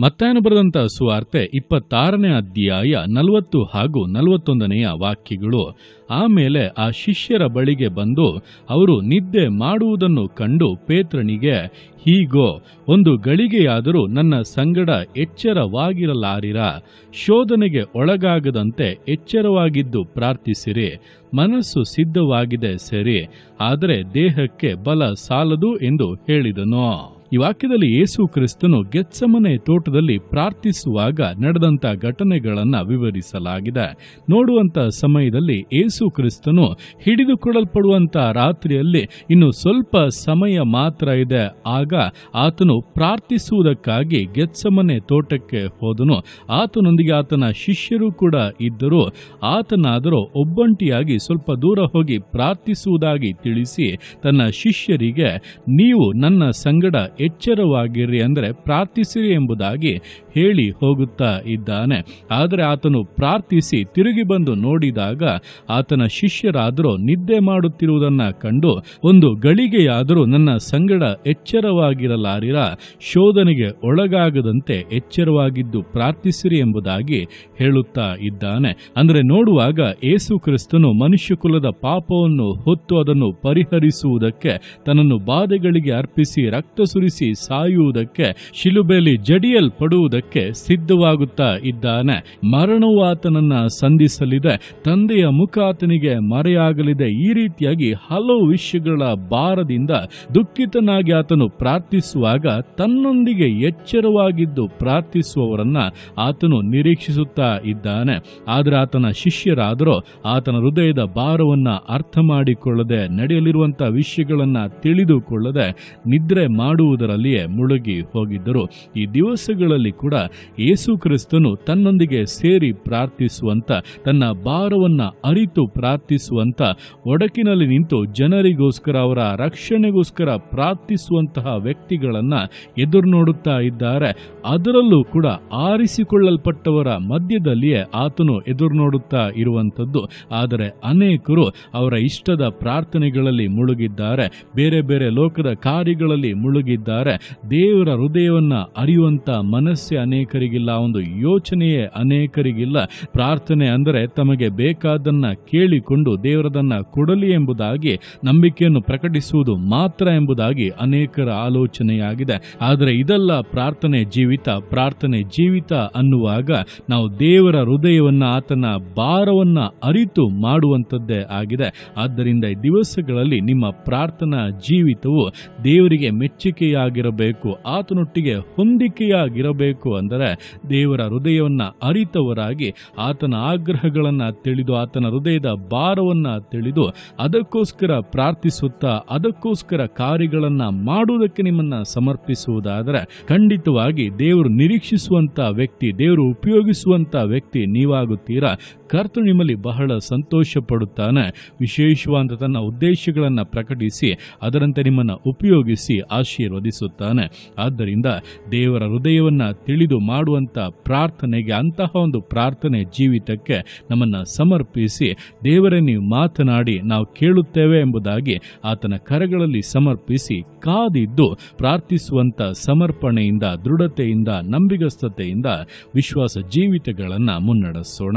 ಮತ್ತಾಯನು ಬರೆದಂತ ಸುವಾರ್ತೆ ಇಪ್ಪತ್ತಾರನೇ ಅಧ್ಯಾಯ ನಲವತ್ತು ಹಾಗೂ ನಲವತ್ತೊಂದನೆಯ ವಾಕ್ಯಗಳು. ಆಮೇಲೆ ಆ ಶಿಷ್ಯರ ಬಳಿಗೆ ಬಂದು ಅವರು ನಿದ್ದೆ ಮಾಡುವುದನ್ನು ಕಂಡು ಪೇತ್ರನಿಗೆ, ಹೀಗೋ, ಒಂದು ಗಳಿಗೆಯಾದರೂ ನನ್ನ ಸಂಗಡ ಎಚ್ಚರವಾಗಿರಲಾರಿರ. ಶೋಧನೆಗೆ ಒಳಗಾಗದಂತೆ ಎಚ್ಚರವಾಗಿದ್ದು ಪ್ರಾರ್ಥಿಸಿರಿ. ಮನಸ್ಸು ಸಿದ್ಧವಾಗಿದೆ ಸರಿ, ಆದರೆ ದೇಹಕ್ಕೆ ಬಲ ಸಾಲದು ಎಂದು ಹೇಳಿದನು. ಈ ವಾಕ್ಯದಲ್ಲಿ ಯೇಸು ಕ್ರಿಸ್ತನು ಗೆಚ್ಚಮನೆ ತೋಟದಲ್ಲಿ ಪ್ರಾರ್ಥಿಸುವಾಗ ನಡೆದಂತ ಘಟನೆಗಳನ್ನ ವಿವರಿಸಲಾಗಿದೆ. ನೋಡುವಂತ ಸಮಯದಲ್ಲಿ ಯೇಸು ಕ್ರಿಸ್ತನು ಹಿಡಿದುಕೊಳ್ಳಲ್ಪಡುವಂತ ರಾತ್ರಿಯಲ್ಲಿ ಇನ್ನು ಸ್ವಲ್ಪ ಸಮಯ ಮಾತ್ರ ಇದೆ. ಆಗ ಆತನು ಪ್ರಾರ್ಥಿಸುವುದಕ್ಕಾಗಿ ಗೆಚ್ಚಮನೆ ತೋಟಕ್ಕೆ ಹೋದನು. ಆತನೊಂದಿಗೆ ಆತನ ಶಿಷ್ಯರು ಕೂಡ ಇದ್ದರು. ಆತನಾದರೂ ಒಬ್ಬಂಟಿಯಾಗಿ ಸ್ವಲ್ಪ ದೂರ ಹೋಗಿ ಪ್ರಾರ್ಥಿಸುವುದಾಗಿ ತಿಳಿಸಿ ತನ್ನ ಶಿಷ್ಯರಿಗೆ, ನೀವು ನನ್ನ ಸಂಗಡ ಎಚ್ಚರವಾಗಿರಿ ಅಂದರೆ ಪ್ರಾರ್ಥಿಸಿರಿ ಎಂಬುದಾಗಿ ಹೇಳಿ ಹೋಗುತ್ತಾ ಇದ್ದಾನೆ. ಆದರೆ ಆತನು ಪ್ರಾರ್ಥಿಸಿ ತಿರುಗಿ ಬಂದು ನೋಡಿದಾಗ ಆತನ ಶಿಷ್ಯರಾದರೂ ನಿದ್ದೆ ಮಾಡುತ್ತಿರುವುದನ್ನ ಕಂಡು ಒಂದು ಗಳಿಗೆಯಾದರೂ ನನ್ನ ಸಂಗಡ ಎಚ್ಚರವಾಗಿರಲಾರಿರ? ಶೋಧನೆಗೆ ಒಳಗಾಗದಂತೆ ಎಚ್ಚರವಾಗಿದ್ದು ಪ್ರಾರ್ಥಿಸಿರಿ ಎಂಬುದಾಗಿ ಹೇಳುತ್ತಾ ಇದ್ದಾನೆ. ಅಂದರೆ ನೋಡುವಾಗ ಏಸು ಕ್ರಿಸ್ತನು ಮನುಷ್ಯಕುಲದ ಪಾಪವನ್ನು ಹೊತ್ತು ಅದನ್ನು ಪರಿಹರಿಸುವುದಕ್ಕೆ ತನ್ನನ್ನು ಬಾಧೆಗಳಿಗೆ ಅರ್ಪಿಸಿ ರಕ್ತ ಸುರಿಸಿ ಸಾಯುವುದಕ್ಕೆ ಶಿಲುಬೆಲಿ ಜಡಿಯಲ್ಪಡುವುದಕ್ಕೆ ಸಿದ್ಧವಾಗುತ್ತಾ ಇದ್ದಾನೆ. ಮರಣವು ಆತನನ್ನ ಸಂಧಿಸಲಿದೆ. ತಂದೆಯ ಮುಖ ಆತನಿಗೆ ಮರೆಯಾಗಲಿದೆ. ಈ ರೀತಿಯಾಗಿ ಹಲವು ವಿಷಯಗಳ ಭಾರದಿಂದ ದುಃಖಿತನಾಗಿ ಆತನು ಪ್ರಾರ್ಥಿಸುವಾಗ ತನ್ನೊಂದಿಗೆ ಎಚ್ಚರವಾಗಿದ್ದು ಪ್ರಾರ್ಥಿಸುವವರನ್ನ ಆತನು ನಿರೀಕ್ಷಿಸುತ್ತಾ ಇದ್ದಾನೆ. ಆದರೆ ಆತನ ಶಿಷ್ಯರಾದರೂ ಆತನ ಹೃದಯದ ಭಾರವನ್ನ ಅರ್ಥ ಮಾಡಿಕೊಳ್ಳದೆ ನಡೆಯಲಿರುವಂತಹ ವಿಷಯಗಳನ್ನ ತಿಳಿದುಕೊಳ್ಳದೆ ನಿದ್ರೆ ಮಾಡುವುದರಲ್ಲಿಯೇ ಮುಳುಗಿ ಹೋಗಿದ್ದರು. ಈ ದಿವಸಗಳಲ್ಲಿ ಕೂಡ ಯೇಸು ಕ್ರಿಸ್ತನು ತನ್ನೊಂದಿಗೆ ಸೇರಿ ಪ್ರಾರ್ಥಿಸುವಂತ, ತನ್ನ ಭಾರವನ್ನ ಅರಿತು ಪ್ರಾರ್ಥಿಸುವಂತ, ಒಡಕಿನಲ್ಲಿ ನಿಂತು ಜನರಿಗೋಸ್ಕರ, ಅವರ ರಕ್ಷಣೆಗೋಸ್ಕರ ಪ್ರಾರ್ಥಿಸುವಂತಹ ವ್ಯಕ್ತಿಗಳನ್ನ ಎದುರು ನೋಡುತ್ತಾ ಇದ್ದಾರೆ. ಅದರಲ್ಲೂ ಕೂಡ ಆರಿಸಿಕೊಳ್ಳಲ್ಪಟ್ಟವರ ಮಧ್ಯದಲ್ಲಿಯೇ ಆತನು ಎದುರು ನೋಡುತ್ತಾ ಇರುವಂಥದ್ದು. ಆದರೆ ಅನೇಕರು ಅವರ ಇಷ್ಟದ ಪ್ರಾರ್ಥನೆಗಳಲ್ಲಿ ಮುಳುಗಿದ್ದಾರೆ. ಬೇರೆ ಬೇರೆ ಲೋಕದ ಕಾರ್ಯಗಳಲ್ಲಿ ಮುಳುಗಿದ್ದಾರೆ. ದೇವರ ಹೃದಯವನ್ನ ಅರಿಯುವಂತ ಮನಸ್ಸೇ ಅನೇಕರಿಗಿಲ್ಲ, ಒಂದು ಯೋಚನೆಯೇ ಅನೇಕರಿಗಿಲ್ಲ. ಪ್ರಾರ್ಥನೆ ಅಂದರೆ ತಮಗೆ ಬೇಕಾದನ್ನ ಕೇಳಿಕೊಂಡು ದೇವರದನ್ನ ಕೊಡಲಿ ಎಂಬುದಾಗಿ, ನಂಬಿಕೆಯನ್ನು ಪ್ರಕಟಿಸುವುದು ಮಾತ್ರ ಎಂಬುದಾಗಿ ಅನೇಕರ ಆಲೋಚನೆಯಾಗಿದೆ. ಆದರೆ ಇದೆಲ್ಲ ಪ್ರಾರ್ಥನೆ ಜೀವಿತ. ಪ್ರಾರ್ಥನೆ ಜೀವಿತ ಅನ್ನುವಾಗ ನಾವು ದೇವರ ಹೃದಯವನ್ನ, ಆತನ ಭಾರವನ್ನ ಅರಿತು ಮಾಡುವಂಥದ್ದೇ ಆಗಿದೆ. ಆದ್ದರಿಂದ ಈ ದಿವಸಗಳಲ್ಲಿ ನಿಮ್ಮ ಪ್ರಾರ್ಥನಾ ಜೀವಿತವು ದೇವರಿಗೆ ಮೆಚ್ಚುಗೆಯಾಗಿರಬೇಕು ಆತನೊಟ್ಟಿಗೆ ಹೊಂದಿಕೆಯಾಗಿರಬೇಕು ಅಂದರೆ ದೇವರ ಹೃದಯವನ್ನು ಅರಿತವರಾಗಿ ಆತನ ಆಗ್ರಹಗಳನ್ನು ತಿಳಿದು ಆತನ ಹೃದಯದ ಭಾರವನ್ನು ತಿಳಿದು ಅದಕ್ಕೋಸ್ಕರ ಪ್ರಾರ್ಥಿಸುತ್ತಾ ಅದಕ್ಕೋಸ್ಕರ ಕಾರ್ಯಗಳನ್ನು ಮಾಡುವುದಕ್ಕೆ ನಿಮ್ಮನ್ನು ಸಮರ್ಪಿಸುವುದಾದರೆ ಖಂಡಿತವಾಗಿ ದೇವರು ನಿರೀಕ್ಷಿಸುವಂಥ ವ್ಯಕ್ತಿ, ದೇವರು ಉಪಯೋಗಿಸುವಂಥ ವ್ಯಕ್ತಿ ನೀವಾಗುತ್ತೀರಾ? ಕರ್ತನು ನಿಮ್ಮಲ್ಲಿ ಬಹಳ ಸಂತೋಷ ಪಡುತ್ತಾನೆ ವಿಶೇಷವಾದ ತನ್ನ ಉದ್ದೇಶಗಳನ್ನು ಪ್ರಕಟಿಸಿ, ಅದರಂತೆ ನಿಮ್ಮನ್ನು ಉಪಯೋಗಿಸಿ ಆಶೀರ್ವದಿಸುತ್ತಾನೆ. ಆದ್ದರಿಂದ ದೇವರ ಹೃದಯವನ್ನು ತಿಳಿದು ಮಾಡುವಂಥ ಪ್ರಾರ್ಥನೆಗೆ, ಅಂತಹ ಒಂದು ಪ್ರಾರ್ಥನೆ ಜೀವಿತಕ್ಕೆ ನಮ್ಮನ್ನು ಸಮರ್ಪಿಸಿ, ದೇವರೇ ನೀವು ಮಾತನಾಡಿ, ನಾವು ಕೇಳುತ್ತೇವೆ ಎಂಬುದಾಗಿ ಆತನ ಕರೆಗಳಲ್ಲಿ ಸಮರ್ಪಿಸಿ, ಕಾದಿದ್ದು ಪ್ರಾರ್ಥಿಸುವಂಥ ಸಮರ್ಪಣೆಯಿಂದ, ದೃಢತೆಯಿಂದ, ನಂಬಿಗಸ್ತತೆಯಿಂದ ವಿಶ್ವಾಸ ಜೀವಿತಗಳನ್ನು ಮುನ್ನಡೆಸೋಣ.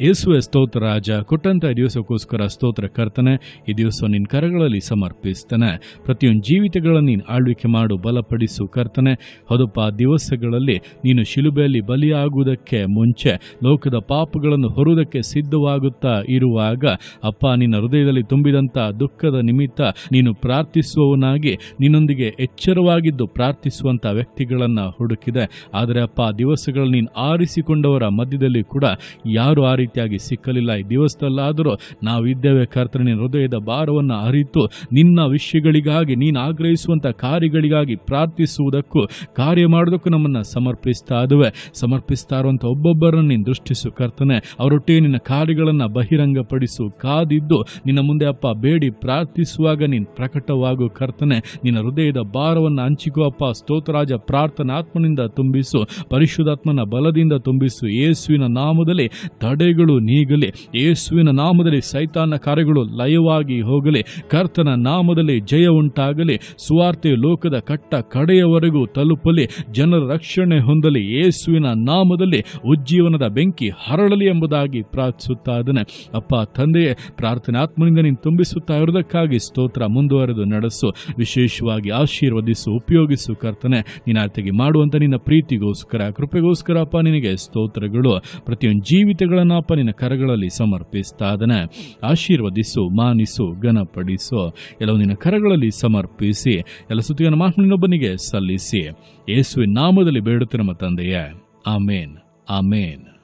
ಯೇಸುವೆ ಸ್ತೋತ್ರ, ರಾಜ. ಕೊಟ್ಟಂತ ದಿವಸಕ್ಕೋಸ್ಕರ ಸ್ತೋತ್ರ ಕರ್ತನೆ, ಈ ದಿವಸ ನಿನ್ನ ಕರಗಳಲ್ಲಿ ಸಮರ್ಪಿಸ್ತಾನೆ. ಪ್ರತಿಯೊಂದು ಜೀವಿತಗಳನ್ನು ನೀನು ಆಳ್ವಿಕೆ ಮಾಡು, ಬಲಪಡಿಸು ಕರ್ತನೆ. ಹೌದಪ್ಪ ದಿವಸಗಳಲ್ಲಿ ನೀನು ಶಿಲುಬೆಯಲ್ಲಿ ಬಲಿಯಾಗುವುದಕ್ಕೆ ಮುಂಚೆ, ಲೋಕದ ಪಾಪಗಳನ್ನು ಹೊರುವುದಕ್ಕೆ ಸಿದ್ಧವಾಗುತ್ತಾ ಇರುವಾಗ, ಅಪ್ಪ, ನಿನ್ನ ಹೃದಯದಲ್ಲಿ ತುಂಬಿದಂಥ ದುಃಖದ ನಿಮಿತ್ತ ನೀನು ಪ್ರಾರ್ಥಿಸುವವನಾಗಿ, ನಿನ್ನೊಂದಿಗೆ ಎಚ್ಚರವಾಗಿದ್ದು ಪ್ರಾರ್ಥಿಸುವಂಥ ವ್ಯಕ್ತಿಗಳನ್ನು ಹುಡುಕಿದೆ. ಆದರೆ ಅಪ್ಪ ದಿವಸಗಳಲ್ಲಿ ನೀನು ಆರಿಸಿಕೊಂಡವರ ಮಧ್ಯದಲ್ಲಿ ಕೂಡ ಯಾರು ಆ ರೀತಿಯಾಗಿ ಸಿಕ್ಕಲಿಲ್ಲ. ಈ ದಿವಸದಲ್ಲಾದರೂ ನಾವಿದ್ದೇವೆ ಕರ್ತನೆ, ನಿನ್ನ ಹೃದಯದ ಭಾರವನ್ನು ಅರಿತು ನಿನ್ನ ವಿಷಯಗಳಿಗಾಗಿ, ನೀನು ಆಗ್ರಹಿಸುವಂಥ ಕಾರ್ಯಗಳಿಗಾಗಿ ಪ್ರಾರ್ಥಿಸುವುದಕ್ಕೂ, ಕಾರ್ಯ ಮಾಡೋದಕ್ಕೂ ನಮ್ಮನ್ನು ಸಮರ್ಪಿಸ್ತಾ ಇದುವೆ ಸಮರ್ಪಿಸ್ತಾ ಇರುವಂಥ ಒಬ್ಬೊಬ್ಬರನ್ನು ನೀನು ದೃಷ್ಟಿಸು ಕರ್ತನೆ. ಅವರೊಟ್ಟಿಗೆ ನಿನ್ನ ಕಾರ್ಯಗಳನ್ನು ಬಹಿರಂಗಪಡಿಸು. ಕಾದಿದ್ದು ನಿನ್ನ ಮುಂದೆ ಅಪ್ಪ ಬೇಡಿ, ಪ್ರಾರ್ಥಿಸುವಾಗ ನೀನು ಪ್ರಕಟವಾಗು ಕರ್ತನೆ. ನಿನ್ನ ಹೃದಯದ ಭಾರವನ್ನು ಹಂಚಿಕೋ ಅಪ್ಪ. ಸ್ತೋತ್ರರಾಜ, ಪ್ರಾರ್ಥನಾತ್ಮನಿಂದ ತುಂಬಿಸು, ಪರಿಶುದ್ಧಾತ್ಮನ ಬಲದಿಂದ ತುಂಬಿಸು. ಯೇಸುವಿನ ನಾಮದಲ್ಲಿ ತಡೆಗೊ ಕಾರ್ಯಗಳು ನೀಗಲಿ. ಯೇಸುವಿನ ನಾಮದಲ್ಲಿ ಸೈತಾನ ಕಾರ್ಯಗಳು ಲಯವಾಗಿ ಹೋಗಲಿ. ಕರ್ತನ ನಾಮದಲ್ಲಿ ಜಯ ಉಂಟಾಗಲಿ. ಸುವಾರ್ತೆ ಲೋಕದ ಕಟ್ಟ ಕಡೆಯವರೆಗೂ ತಲುಪಲಿ. ಜನರ ರಕ್ಷಣೆ ಹೊಂದಲಿ. ಯೇಸುವಿನ ನಾಮದಲ್ಲಿ ಉಜ್ಜೀವನದ ಬೆಂಕಿ ಹರಳಲಿ ಎಂಬುದಾಗಿ ಪ್ರಾರ್ಥಿಸುತ್ತಾ ಇದ್ದಾನೆ ಅಪ್ಪ, ತಂದೆಯೇ ಪ್ರಾರ್ಥನೆ ಆತ್ಮನಿಂದ ನೀನು ತುಂಬಿಸುತ್ತಾ ಇರುವುದಕ್ಕಾಗಿ ಸ್ತೋತ್ರ ಮುಂದುವರೆದು ನಡೆಸು. ವಿಶೇಷವಾಗಿ ಆಶೀರ್ವದಿಸು, ಉಪಯೋಗಿಸು ಕರ್ತನೆ. ನಿನ್ನ ಆತಗೆ ಮಾಡುವಂತ ನಿನ್ನ ಪ್ರೀತಿಗೋಸ್ಕರ, ಕೃಪೆಗೋಸ್ಕರ ಅಪ್ಪ, ನಿನಗೆ ಸ್ತೋತ್ರಗಳು. ಪ್ರತಿಯೊಂದು ಜೀವಿತಗಳನ್ನು ನಿನ್ನ ಕರಗಳಲ್ಲಿ ಸಮರ್ಪಿಸ್ತಾ ಇದ್ದಾನೆ ಆಶೀರ್ವದಿಸು, ಮಾನಿಸು, ಘನಪಡಿಸು. ಎಲ್ಲವನ್ನಿನ ನಿನ್ನ ಕರಗಳಲ್ಲಿ ಸಮರ್ಪಿಸಿ, ಎಲ್ಲ ಸುತ್ತಿನ ಮಾಹಿನೊಬ್ಬನಿಗೆ ಸಲ್ಲಿಸಿ. ಯೇಸುವಿನ ನಾಮದಲ್ಲಿ ಬೇಡುತ್ತೆ ನಮ್ಮ ತಂದೆಯೇ. ಆಮೇನ್. ಆಮೇನ್.